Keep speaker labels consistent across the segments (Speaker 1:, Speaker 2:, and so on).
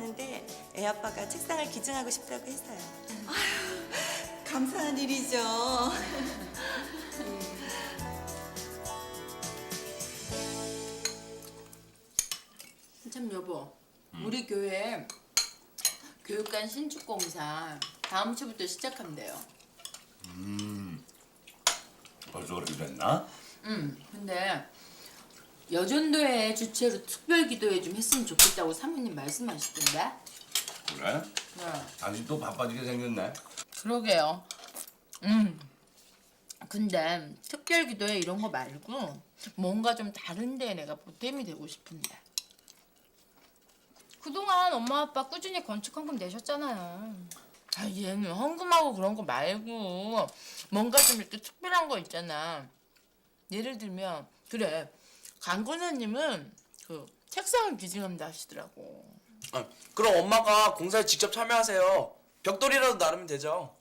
Speaker 1: 하는데 애 아빠가 책상을 기증하고 싶다고 했어요. 아휴, 감사한 일이죠.
Speaker 2: 참 여보, 우리 교회 교육관 신축 공사 다음 주부터 시작한대요.
Speaker 3: 벌써 그렇게 됐나?
Speaker 2: 음, 근데 여전도회 주최로 특별 기도회 좀 했으면 좋겠다고 사모님 말씀하시던데.
Speaker 3: 그래?
Speaker 2: 네.
Speaker 3: 당신 또 바빠지게 생겼네.
Speaker 2: 그러게요. 음. 근데 특별 기도회 이런 거 말고 뭔가 좀 다른데 내가 보탬이 되고 싶은데.
Speaker 4: 그동안 엄마 아빠 꾸준히 건축 헌금 내셨잖아요.
Speaker 2: 아 얘는 헌금하고 그런 거 말고 뭔가 좀 이렇게 특별한 거 있잖아. 예를 들면 그래 강 권사님은 그 책상을 기증한다 하시더라고.
Speaker 5: 아, 그럼 엄마가 공사에 직접 참여하세요. 벽돌이라도 나르면 되죠.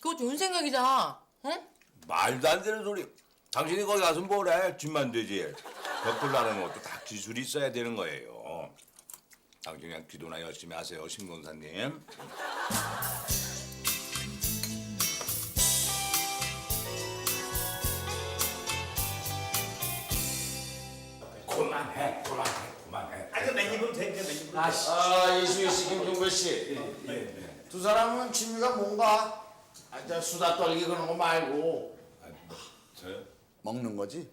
Speaker 2: 그거 좋은 생각이다. 응?
Speaker 3: 말도 안 되는 소리. 당신이 거기 가서 뭐래? 집만 되지. 벽돌 나르는 것도 다 기술이 있어야 되는 거예요. 당신 그냥 기도나 열심히 하세요, 신권사님. 그만해, 그만해, 그만해.
Speaker 6: 아니 맨입으로 돼, 그냥 맨입으로.
Speaker 7: 아, 이수희 씨, 김종배 씨. 두 사람은 취미가 뭔가? 아, 저 수다 떨기 그런 거 말고
Speaker 3: 저요?
Speaker 7: 먹는 거지?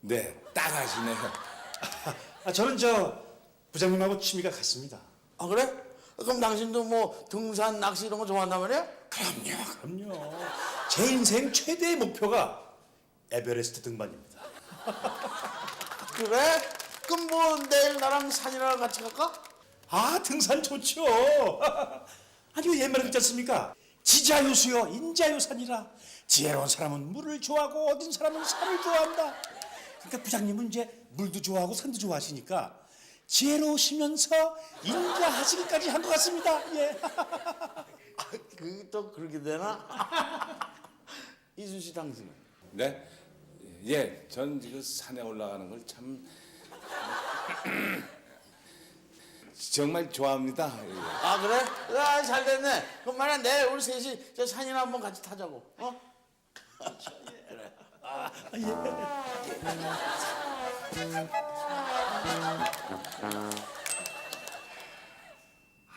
Speaker 3: 네, 딱 하시네요.
Speaker 6: 아, 저는 저 부장님하고 취미가 같습니다.
Speaker 7: 아 그래? 그럼 당신도 뭐 등산, 낚시 이런 거 좋아한단 말이야?
Speaker 6: 그럼요, 그럼요. 제 인생 최대의 목표가 에베레스트 등반입니다.
Speaker 7: 그래? 그럼 뭐 내일 나랑 산이랑 같이 갈까?
Speaker 6: 아, 등산 좋죠. 아니 왜 옛말에 그렇지 않습니까? 지자요수여 인자요산이라 지혜로운 사람은 물을 좋아하고 어린 사람은 산을 좋아한다. 그러니까 부장님은 이제 물도 좋아하고 산도 좋아하시니까 지혜로우시면서 인자하시기까지 한 것 같습니다. 예.
Speaker 7: 그게 또 그렇게 되나? 이수 씨 당신은?
Speaker 3: 네? 예, 전 지금 산에 올라가는 걸 참 정말 좋아합니다. 예.
Speaker 7: 아 그래? 아, 잘 됐네. 그럼 말이야 내일 우리 셋이 저 산이나 한번 같이 타자고. 어?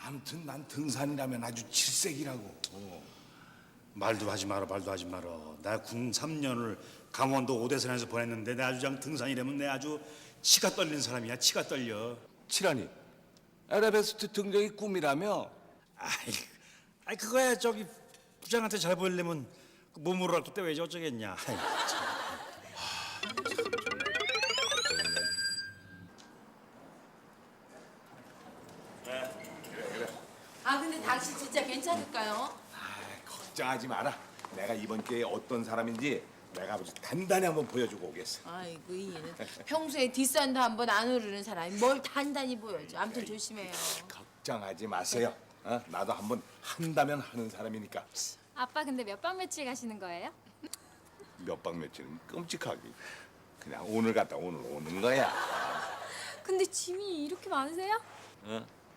Speaker 3: 아무튼 난 등산이라면 아주 칠색이라고.
Speaker 6: 말도 하지 마라 말도 하지 마라 나 군 3년을 강원도 오대산에서 보냈는데 내 아주 그냥 등산이라면 내 아주 치가 떨리는 사람이야 치가 떨려
Speaker 3: 칠하니 에베레스트 등정이 꿈이라며?
Speaker 6: 아이, 아이 그거야 저기 부장한테 잘 보이려면 그 몸으로라도 떼야지 어쩌겠냐 아이, 참.
Speaker 2: 아 근데 당신 진짜 괜찮을까요?
Speaker 3: 걱정하지 마라. 내가 이번 기회에 어떤 사람인지 내가 아주 단단히 한번 보여주고 오겠어.
Speaker 2: 아이고 이 얘는 평소에 뒷산도 한번 안 오르는 사람이 뭘 단단히 보여줘. 아무튼 조심해요.
Speaker 3: 걱정하지 마세요. 어? 나도 한번 한다면 하는 사람이니까
Speaker 4: 아빠 근데 몇 박 며칠 가시는 거예요?
Speaker 3: 몇 박 며칠은 끔찍하게 그냥 오늘 갔다 오늘 오는 거야.
Speaker 4: 근데 짐이 이렇게 많으세요?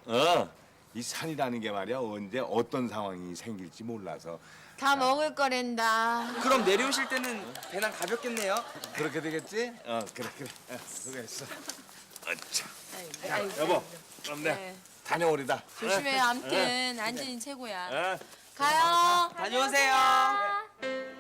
Speaker 3: 어? 어? 이 산이라는 게 말이야 언제 어떤 상황이 생길지 몰라서
Speaker 2: 다 먹을 거랜다.
Speaker 5: 그럼 내려오실 때는 배낭 가볍겠네요.
Speaker 3: 그렇게 되겠지? 어 그래 그래 어, 수고했어. 어차.
Speaker 2: 아이고, 아이고,
Speaker 3: 여보. 그럼 내
Speaker 2: 네.
Speaker 3: 다녀오리다.
Speaker 2: 조심해요. 아무튼 안전이 최고야.
Speaker 3: 어?
Speaker 2: 가요.
Speaker 5: 다녀오세요.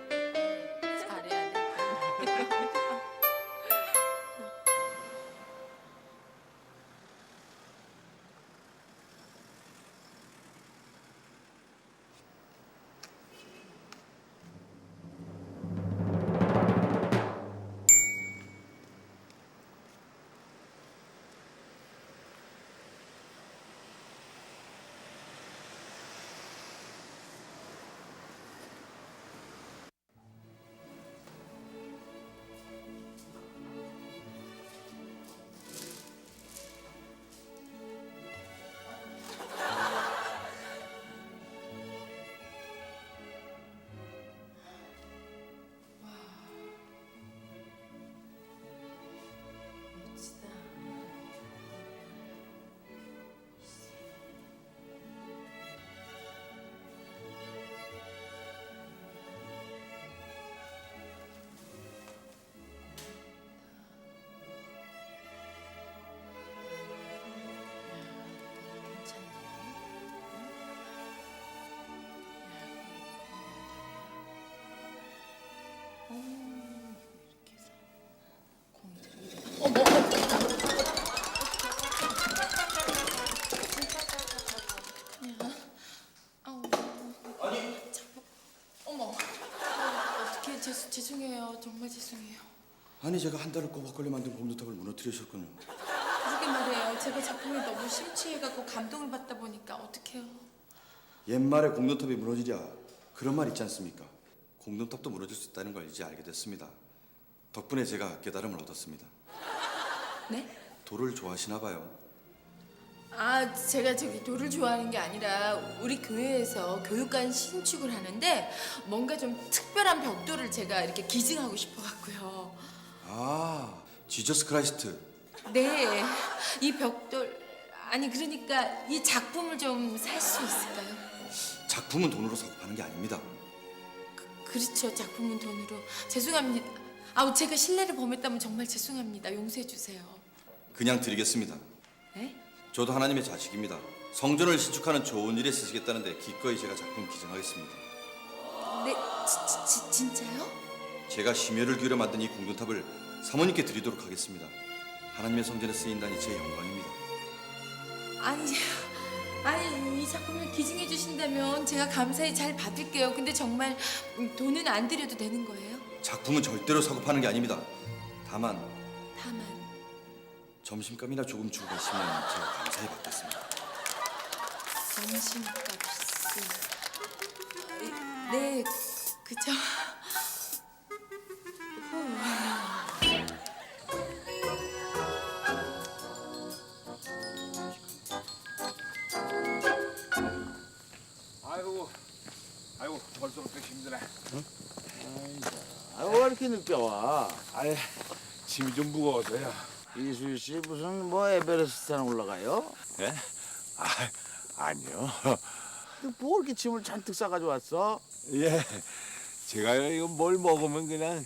Speaker 8: 아니 제가 한 달을 꼬박걸려 만든 공두탑을 무너뜨리셨군요.
Speaker 2: 그러게 말이에요. 제가 작품에 너무 심취해갖고 감동을 받다 보니까 어떡해요.
Speaker 8: 옛말에 공동탑이 무너지랴 그런 말 있지 않습니까? 공동탑도 무너질 수 있다는 걸 이제 알게 됐습니다. 덕분에 제가 깨달음을 얻었습니다.
Speaker 2: 네?
Speaker 8: 돌을 좋아하시나 봐요.
Speaker 2: 아, 제가 저기 돌을 좋아하는 게 아니라 우리 교회에서 교육관 신축을 하는데 뭔가 좀 특별한 벽돌을 제가 이렇게 기증하고 싶어갖고요.
Speaker 8: 아, 지저스 크라이스트.
Speaker 2: 네, 이 벽돌 아니 그러니까 이 작품을 좀 살 수 있을까요?
Speaker 8: 작품은 돈으로 사고 파는 게 아닙니다.
Speaker 2: 그렇죠, 작품은 돈으로. 죄송합니다. 아우 제가 신뢰를 범했다면 정말 죄송합니다. 용서해 주세요.
Speaker 8: 그냥 드리겠습니다.
Speaker 2: 네?
Speaker 8: 저도 하나님의 자식입니다. 성전을 신축하는 좋은 일에 쓰시겠다는데 기꺼이 제가 작품 기증하겠습니다.
Speaker 2: 네, 지, 지, 진짜요?
Speaker 8: 제가 심혈을 기울여 만든 이 공동탑을 사모님께 드리도록 하겠습니다. 하나님의 성전에 쓰인다니 제 영광입니다.
Speaker 2: 아니, 아니 이 작품을 기증해 주신다면 제가 감사히 잘 받을게요. 근데 정말 음, 돈은 안 드려도 되는 거예요?
Speaker 8: 작품은 절대로 사고 파는 게 아닙니다. 다만
Speaker 2: 다만
Speaker 8: 점심값이나 조금 주고 가시면 제가 감사히 받겠습니다.
Speaker 2: 점심값이 네, 그죠?
Speaker 7: 아유 왜 이렇게 늦게 와?
Speaker 9: 아이 짐이 좀 무거워서요.
Speaker 7: 이수희 씨 무슨 뭐 에베레스트 산 올라가요?
Speaker 9: 예? 아 아니요.
Speaker 7: 뭐 이렇게 짐을 잔뜩 싸가지고 왔어?
Speaker 9: 예, 제가요 이거 뭘 먹으면 그냥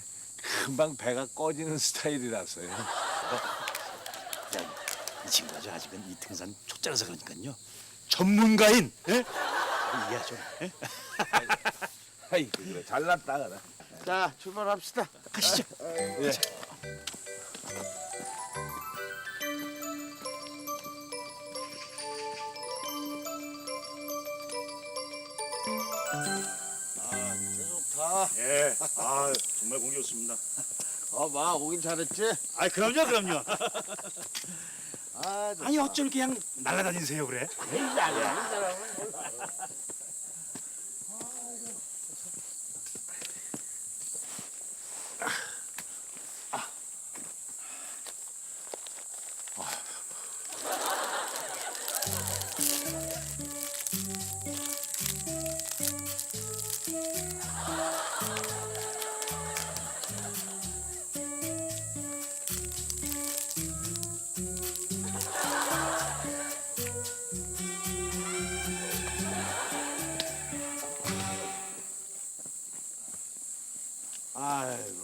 Speaker 9: 금방 배가 꺼지는 스타일이라서요.
Speaker 6: 이 친구가 저 아직은 이 등산 초짜라서 그러니까요. 전문가인 예? 이해하죠. 예?
Speaker 9: 아이 그래 잘났다 그래.
Speaker 7: 자 출발합시다.
Speaker 6: 가시죠.
Speaker 9: 예.
Speaker 7: 좋다.
Speaker 6: 예. 아 정말 공기 좋습니다.
Speaker 7: 어 마 오긴 잘했지?
Speaker 6: 아 그럼요 그럼요.
Speaker 7: 아
Speaker 6: 아니 어쩜 그냥 날아다니세요 그래?
Speaker 7: 아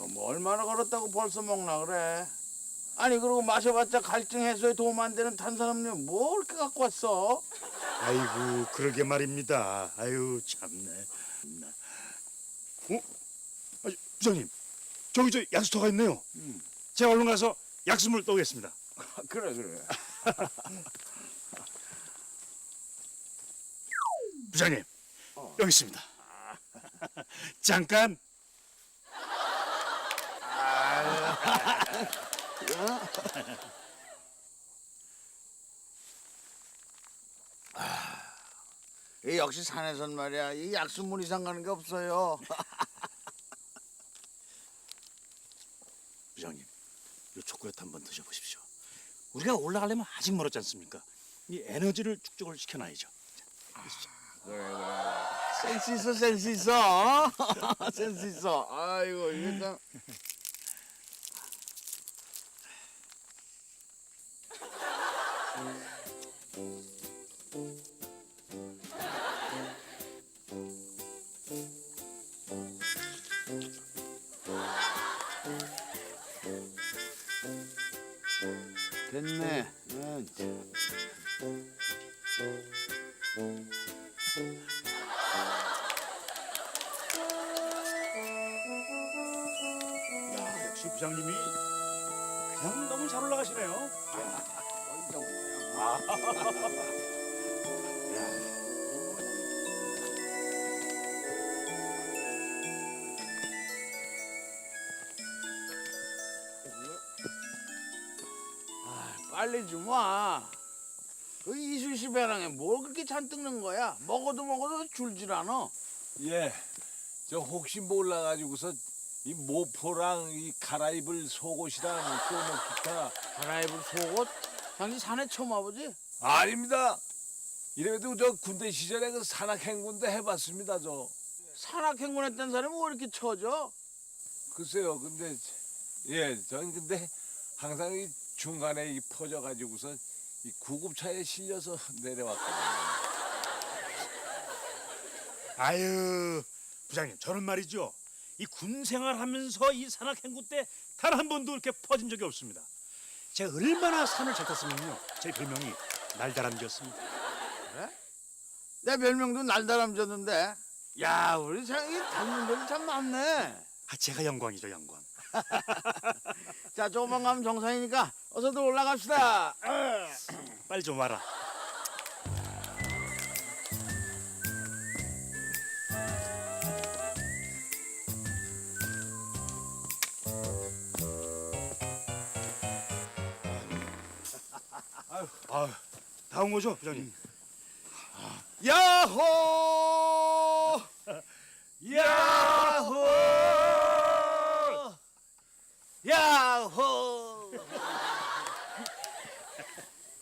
Speaker 7: 이고 뭐 얼마나 걸었다고 벌써 먹나 그래? 아니 그리고 마셔봤자 갈증 해소에 도움 안 되는 탄산음료 뭐 이렇게 갖고 왔어?
Speaker 6: 아이고 그러게 말입니다. 아유 참네. 어? 아, 부장님 저기 저 약수터가 있네요. 제가 얼른 가서 약수물 떠오겠습니다.
Speaker 7: 그래 그래.
Speaker 6: 부장님 여기 있습니다. 잠깐.
Speaker 7: 이 역시 산에선 말이야 이 약수물 이상 가는 게 없어요.
Speaker 6: 부장님, 이 초콜릿 한번 드셔보십시오. 우리가 올라가려면 아직 멀었지 않습니까? 이 에너지를 축적을 시켜놔야죠.
Speaker 7: 센스 있어 센스 있어 센스 있어. 아이고 참. 됐네. 응.
Speaker 6: 야, 역시 부장님이 그냥 너무 잘 올라가시네요.
Speaker 7: 빨리 좀 와. 그 이수 씨 배낭에 뭘 그렇게 잔뜩 넣은 거야? 먹어도 먹어도 줄질 않아.
Speaker 3: 예, 저 혹시 몰라가지고서 이 모포랑 이 갈아입을 속옷이랑 또 뭐 기타
Speaker 7: 갈아입을 속옷? 당신 산에 처음 와보지?
Speaker 3: 아닙니다. 이래도 저 군대 시절에 그 산악행군도 해봤습니다 저.
Speaker 7: 산악행군 했던 사람이 왜 이렇게 처져?
Speaker 3: 글쎄요, 근데 예, 전 근데 항상 이 중간에 이 퍼져가지고서 이 구급차에 실려서 내려왔거든요.
Speaker 6: 아유 부장님 저는 말이죠 이 군 생활하면서 이 산악행군 때 단 한 번도 이렇게 퍼진 적이 없습니다. 제가 얼마나 산을 잘 탔으면요 제 별명이 날다람쥐였습니다.
Speaker 7: 내 별명도 날다람쥐였는데. 야, 우리 참, 이 닮은 별이 참 많네.
Speaker 6: 아 제가 영광이죠 영광.
Speaker 7: 자, 조금만 가면 정상이니까 어서들 올라갑시다.
Speaker 6: 빨리 좀 와라. 아유, 다온 거죠, 부장님?
Speaker 7: 야호!
Speaker 6: 야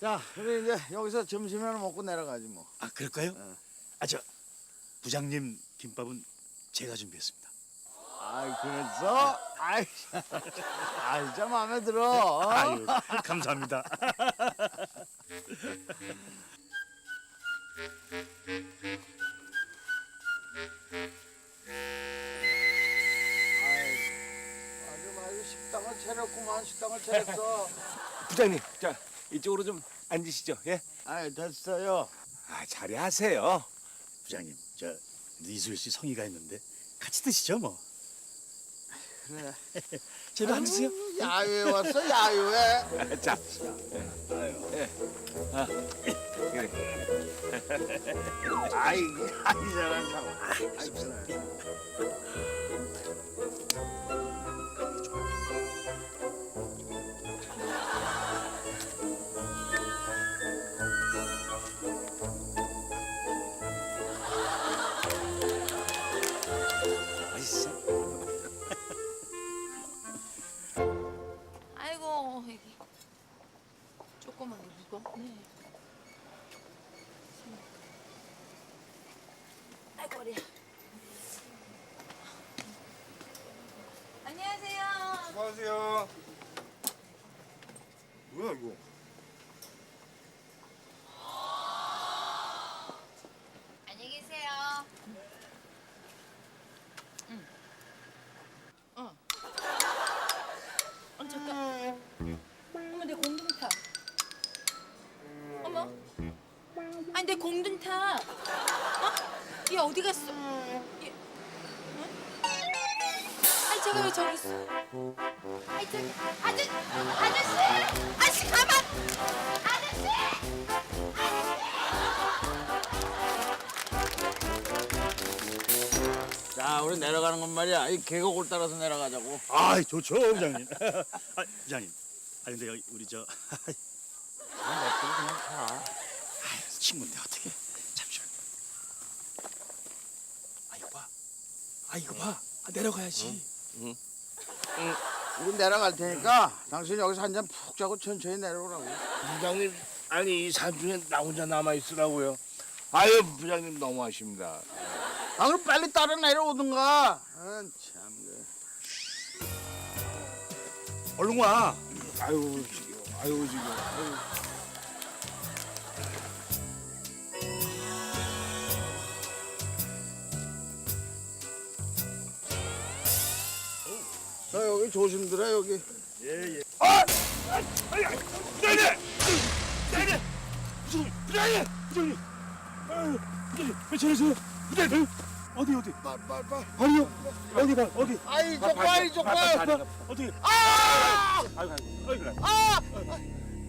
Speaker 7: 자, 우리 이제 여기서 점심이나 먹고 내려가지 뭐.
Speaker 6: 아 그럴까요? 아저 부장님 김밥은 제가 준비했습니다.
Speaker 7: 아이, 그랬어? 아이, 아이, 진짜 마음에 들어. 어?
Speaker 6: 아유 감사합니다.
Speaker 7: 아주 아주 식당을 차렸구만, 식당을 차렸어.
Speaker 3: 부장님, 자 이쪽으로 좀 앉으시죠. 예.
Speaker 7: 아이, 됐어요.
Speaker 3: 아 자리하세요.
Speaker 6: 부장님 저 이수일 씨 성의가 있는데 같이 드시죠 뭐.
Speaker 7: 그래.
Speaker 6: 저리 앉으세요.
Speaker 7: 야유회 왔어, 야유회.
Speaker 3: 자, 예. 아, 그래.
Speaker 7: 아이, 아이, 사람 참. 아이, 사람.
Speaker 2: 안녕하세요.
Speaker 8: 뭐야 이거?
Speaker 4: 안녕히 계세요.
Speaker 2: 어 잠깐. 어머 내 공둥타. 어머. 아니 내 공둥타. 어? 얘 어디 갔어? 아니 제가 왜 저기 있어? 아이 저기 아저 아저씨 아저씨 가만 아저씨
Speaker 7: 자, 우리 내려가는 건 말이야. 이 계곡을 따라서 내려가자고.
Speaker 6: 아 좋죠 부장님. 아, 부장님. 아 근데 여기 우리 저 아, 친구인데 어떻게 잠시만. 아 이거 봐. 아 이거 봐. 아, 내려가야지.
Speaker 7: 우리 내려갈 테니까 당신 여기서 한 잔 푹 자고 천천히 내려오라고.
Speaker 3: 부장님, 아니 이 산중에 나 혼자 남아 있으라고요. 아유, 부장님 너무하십니다.
Speaker 7: 아, 그럼 빨리 따라 내려오든가. 아, 참. 그.
Speaker 6: 얼른 와.
Speaker 3: 아유, 지겨워. 아유, 지겨워. 아유.
Speaker 7: 자, 여기 조심들어, 여기.
Speaker 6: 부장님, 부장님. 아유, 부장님, 왜 저러세요? 부장님, 어디 어디?
Speaker 7: 빨리.
Speaker 6: 아니요. 어디 봐, 어디?
Speaker 7: 아이, 이 저거.
Speaker 6: 어떻게? 아! 아이고, 아이고, 아!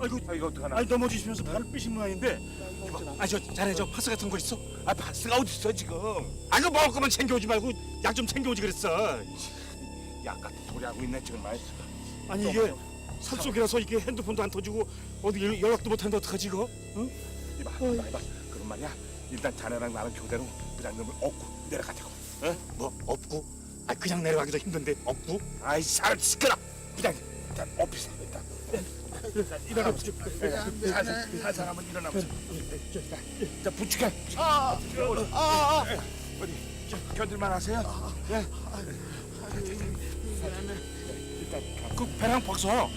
Speaker 6: 아이고,
Speaker 3: 아, 이거 어떡하나?
Speaker 6: 아니 넘어지시면서 발을 삐신 모양인데. 아, 저 자네 저 파스 같은 거 있어?
Speaker 3: 아, 바스가 어디 있어 지금?
Speaker 6: 아, 그 먹을 거만 챙겨오지 말고 약 좀 챙겨오지 그랬어.
Speaker 3: 약 같은 소리 하고 있네 정말.
Speaker 6: 아니 이게 산속이라서 이게 핸드폰도 안 터지고 어디 연- 연락도 못 하는데 어떡하지 이거? 응?
Speaker 3: 이봐, 이봐, 이봐. 그럼 말이야. 일단 자네랑 나랑 교대로 부장님을 업고 내려가자고.
Speaker 6: 어? 뭐 없고? 아 그냥 내려가기도 힘든데 없고?
Speaker 3: 아이 사람 시끄러. 부장님, 일단 오피스 일단. 일단 일어나보자. 한, 한 사람은 일어나보자. 자, 부축해. 아, 아, 아, 어디 저, 견딜만 하세요? 예. 일단
Speaker 6: 그 배랑 벗어.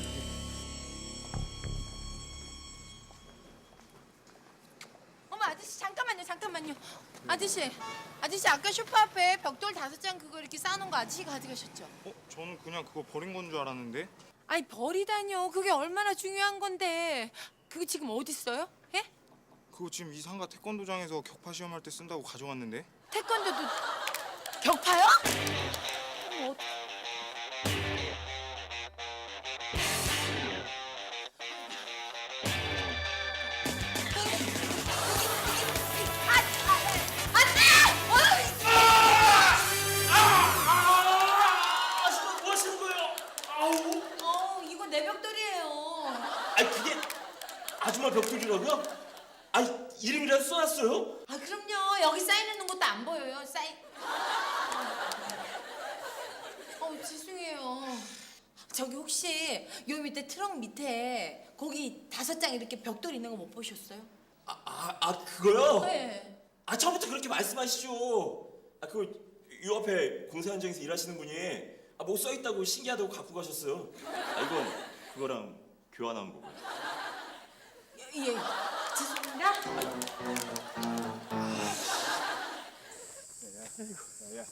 Speaker 2: 어머 아저씨 잠깐만요 잠깐만요 아저씨 아저씨 아까 쇼파 앞에 벽돌 다섯 장 그거 이렇게 쌓아놓은 거 아저씨 가져가셨죠?
Speaker 10: 어? 저는 그냥 그거 버린 건 줄 알았는데
Speaker 2: 아니 버리다뇨 그게 얼마나 중요한 건데 그거 지금 어디 있어요? 예?
Speaker 10: 그거 지금 이상가 태권도장에서 격파 시험할 때 쓴다고 가져왔는데
Speaker 2: 태권도도 격파요? 어머, 어떡-
Speaker 6: 뭐 하시는 거예요? 아우.
Speaker 2: 어 이거 내 벽돌이에요
Speaker 6: 아니 그게 아줌마 벽돌이라고요? 아니 이름이라도 써놨어요?
Speaker 2: 아 그럼요 여기 사인해놓은 것도 안 보여요 사인 어 죄송해요 저기 혹시 요 밑에 트렁 밑에 거기 다섯 장 이렇게 벽돌 있는 거 못 보셨어요?
Speaker 6: 아, 아, 아 그거요?
Speaker 2: 네
Speaker 6: 아 처음부터 그렇게 말씀하시죠. 아 그거 요 앞에 공사 현장에서 일하시는 분이 아, 뭐 써 있다고 신기하다고 갖고 가셨어요. 아 이거 그거랑 교환한 거고.
Speaker 2: 예, 죄송합니다
Speaker 3: 야, 야,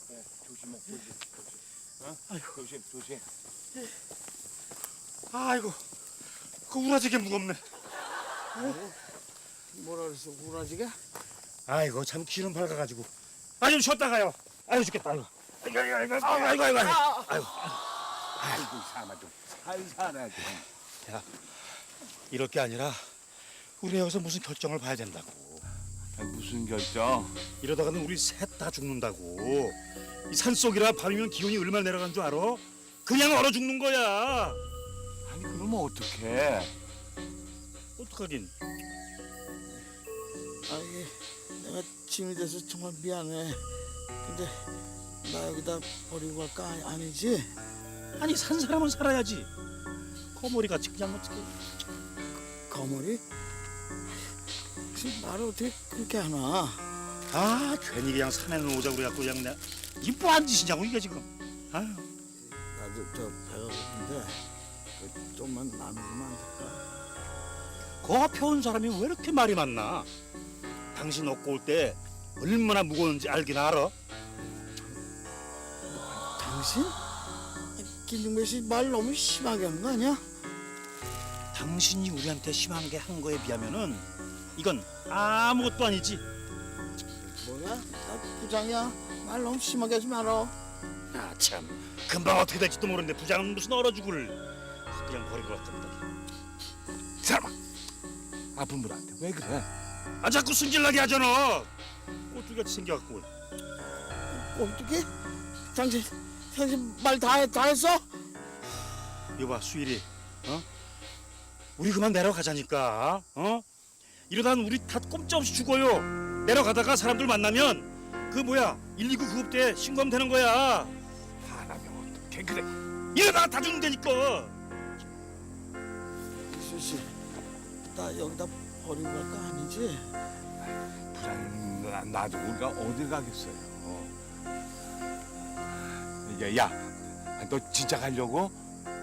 Speaker 3: 조심해, 조심, 조심. 어? 조심, 조심.
Speaker 6: 아이고 그 우라지게 무겁네.
Speaker 7: 뭐라 그랬어 우라지게?
Speaker 6: 아이고 참 기름 밝아가지고. 아 좀 쉬었다 가요. 아유 죽겠다. 아이고. 아이고 아이고 아이고 아이고 아이고. 아이고.
Speaker 3: 아이고, 사마 좀 살살해 좀.
Speaker 6: 이럴 게 아니라 우리 여기서 무슨 결정을 봐야 된다고.
Speaker 3: 아니, 무슨 결정?
Speaker 6: 이러다가는 우리 셋 다 죽는다고. 이 산속이라 밤이면 기온이 얼마나 내려간 줄 알아? 그냥 얼어 죽는 거야.
Speaker 3: 아니 그러면 어떡해?
Speaker 6: 어떡하긴.
Speaker 7: 아이 내가 짐이 돼서 정말 미안해. 근데 나 여기다 버리고 갈거 아니지?
Speaker 6: 아니 산 사람은 살아야지. 거머리 같이 그냥 어떻게?
Speaker 7: 거머리? 지금 말을 어떻게 그렇게 하나?
Speaker 6: 아 괜히 그냥 산에 놓자고 그래갖고 그냥 내가 뭐한 짓이냐고 이게 지금. 아유.
Speaker 7: 나도 저 배가 고픈데 그 좀만 나눠주면 안 될까?
Speaker 6: 거 펴온 사람이 왜 이렇게 말이 많나? 당신 얻고 올 때 얼마나 무거운지 알긴 알아?
Speaker 7: 당신? 김중배 씨 말 너무 심하게 하는 거 아니야?
Speaker 6: 당신이 우리한테 심한 게 한 거에 비하면은 이건 아무것도 아니지.
Speaker 7: 뭐야? 나 부장이야. 말 너무 심하게 하지 마라.
Speaker 6: 아 참, 금방 어떻게 될지도 모르는데 부장은 무슨 얼어 죽을 그냥 버린 것 같습니다.
Speaker 3: 사람아, 아픈 분한테 왜 그래?
Speaker 6: 아 자꾸 승질나게 하잖아. 꼬투리같이 생겨갖고.
Speaker 7: 어떻게? 당신, 당신 말 다 다 했어?
Speaker 6: 여봐 수일이, 어? 우리 그만 내려가자니까, 어? 이러다 우리 다 꼼짝없이 죽어요. 내려가다가 사람들 만나면 그 뭐야 119 구급대 신고하면 되는 거야.
Speaker 3: 화나면 어떡해? 그래.
Speaker 6: 이러다가 다 죽는다니까.
Speaker 7: 이수 씨, 나 여기다 버리고 갈 거 아니지?
Speaker 3: 나- 나도 우리가 어딜 가겠어요. 이게 야, 너 진짜 가려고?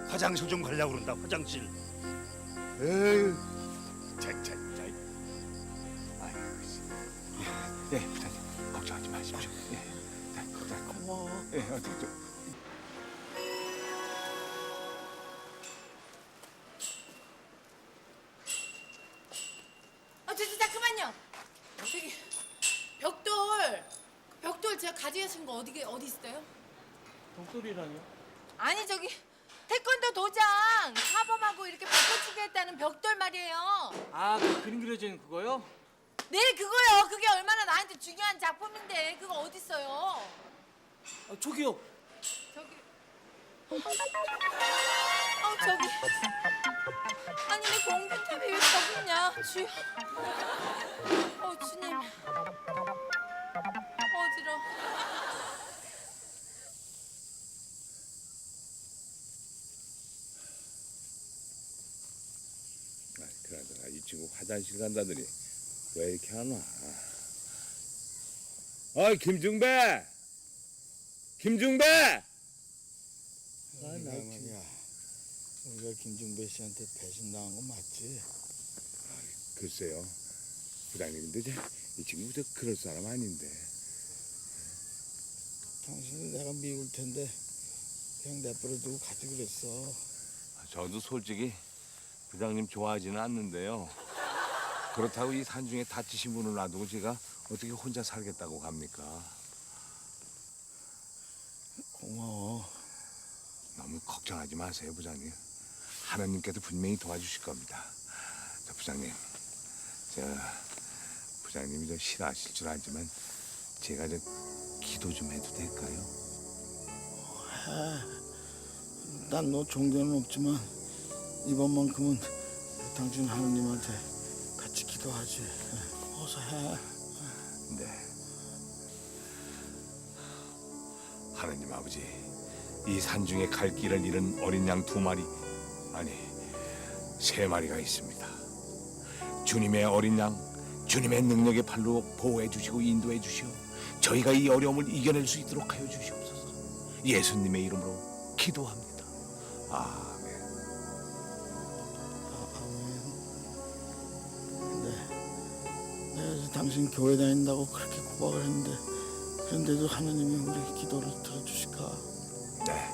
Speaker 6: 화장실 좀 가려고 그런다. 화장실.
Speaker 3: 에휴, 예, 예, 부장님 걱정하지 마십시오. 예, 자, 자,
Speaker 7: 고마워.
Speaker 3: 예, 어떻게 좀.
Speaker 2: 아, 저, 저, 잠깐만요. 저기 벽돌, 벽돌 제가 가져가신 거 어디 어디 있어요?
Speaker 6: 독돌이라니요?
Speaker 2: 아니 저기 태권도 도장 사범하고 이렇게 바꿔치기 했다는 벽돌 말이에요.
Speaker 11: 아, 그 그림 그려진 그거요?
Speaker 2: 네 그거요. 그게 얼마나 나한테 중요한 작품인데 그거 어디 있어요?
Speaker 11: 아, 저기요.
Speaker 2: 저기. 아 저기. 아니 내 공깃밥이 왜 저기 있냐? 주여 어 주님. 어지러
Speaker 3: 아, 그러더라. 이 친구 화장실 간다더니 왜 이렇게 안 와? 어이 김중배, 김중배.
Speaker 7: 아나 말이야. 우리가 김중배 씨한테 배신당한 거 맞지?
Speaker 3: 글쎄요, 부장님 근데 저, 이 친구 저 그럴 사람 아닌데.
Speaker 7: 당신은 내가 미울 텐데 그냥 내버려 두고 가지 그랬어.
Speaker 3: 저도 솔직히 부장님 좋아하지는 않는데요. 그렇다고 이 산중에 다치신 분을 놔두고 제가 어떻게 혼자 살겠다고 갑니까?
Speaker 7: 고마워.
Speaker 3: 너무 걱정하지 마세요, 부장님. 하나님께서 분명히 도와주실 겁니다. 저 부장님, 저 부장님이 저 싫어하실 줄 알지만 제가 저 기도 좀 해도 될까요?
Speaker 7: 난 너 종교는 없지만 이번만큼은 당신 하느님한테 기도하지. 어서 해.
Speaker 3: 네. 하나님 아버지, 이 산중에 갈 길을 잃은 어린 양 두 마리, 아니, 세 마리가 있습니다. 주님의 어린 양, 주님의 능력의 팔로 보호해 주시고 인도해 주시오. 저희가 이 어려움을 이겨낼 수 있도록 하여 주시옵소서. 예수님의 이름으로 기도합니다. 아
Speaker 7: 당신 교회 다닌다고 그렇게 구박을 했는데 그런데도 하나님이 우리 기도를 들어주실까?
Speaker 3: 네,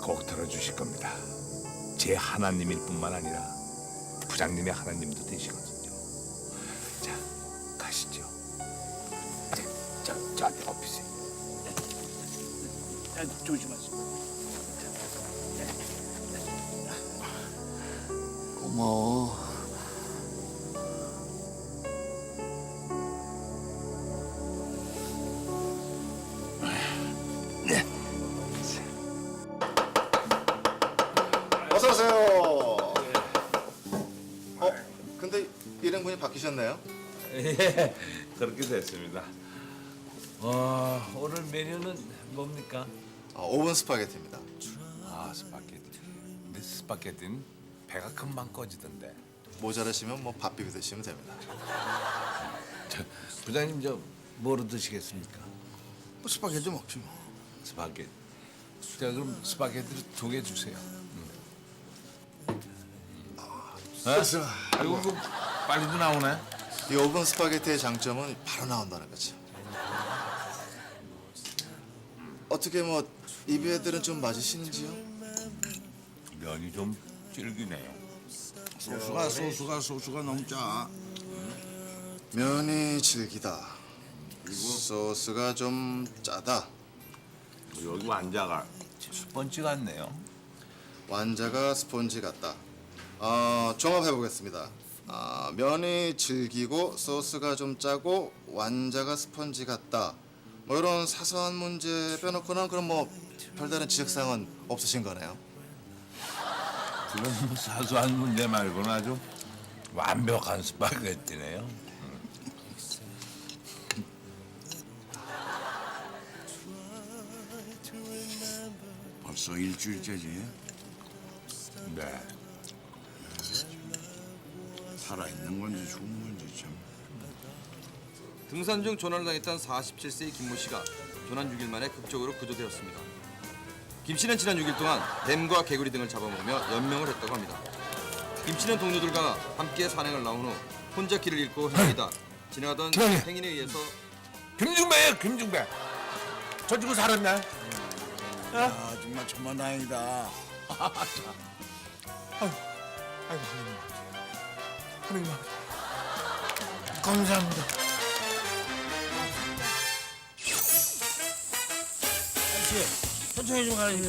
Speaker 3: 꼭 들어주실 겁니다. 제 하나님일 뿐만 아니라 부장님의 하나님도 되시거든요. 자, 가시죠. 자, 저, 저한테 오피스에. 자, 조심하세요.
Speaker 7: 고마워.
Speaker 3: 예, 그렇게 됐습니다. 와, 오늘 메뉴는 뭡니까?
Speaker 10: 아, 오븐 스파게티입니다.
Speaker 3: 아, 스파게티. 근데 스파게티는 배가 금방 꺼지던데.
Speaker 10: 모자라시면 뭐 밥 비벼 드시면 됩니다.
Speaker 3: 저, 부장님 저 뭐로 드시겠습니까?
Speaker 7: 뭐 스파게티 먹지 뭐.
Speaker 3: 스파게티. 자 그럼 스파게티를 두 개 주세요.
Speaker 10: 그래서
Speaker 3: 아이고 이거 빨리도 나오네.
Speaker 10: 이 오븐 스파게티의 장점은 바로 나온다는 거죠. 어떻게 뭐 입에들은 좀 맞으시는지요?
Speaker 3: 면이 좀 질기네요.
Speaker 7: 소스가 소스가 소스가 너무 짜.
Speaker 10: 면이 질기다. 소스가 좀 짜다.
Speaker 3: 여기 완자가 스펀지 같네요.
Speaker 10: 완자가 스폰지 같다. 어, 종합해 보겠습니다. 아, 면이 질기고 소스가 좀 짜고 완자가 스펀지 같다. 뭐 이런 사소한 문제 빼놓고는 그럼 뭐 별다른 지적사항은 없으신 거네요.
Speaker 3: 뭐 사소한 문제 말고는 아주 완벽한 스파게티네요.
Speaker 7: 벌써 일주일째지.
Speaker 3: 네.
Speaker 7: 살아있는 건지 죽은 건지 참.
Speaker 12: 등산 중 조난을 당했던 47세의 김모 씨가 조난 6일 만에 극적으로 구조되었습니다. 김 씨는 지난 6일 동안 뱀과 개구리 등을 잡아먹으며 연명을 했다고 합니다. 김 씨는 동료들과 함께 산행을 나온 후 혼자 길을 잃고 헤매다 지나가던
Speaker 3: 기다려.
Speaker 12: 행인에 의해서
Speaker 3: 김중배예요, 김중배. 저 친구 살았네.
Speaker 7: 아 정말 천만 다행이다.
Speaker 3: 아이고 하나님 하나님 감사합니다.
Speaker 7: 천천히 좀 가라니까.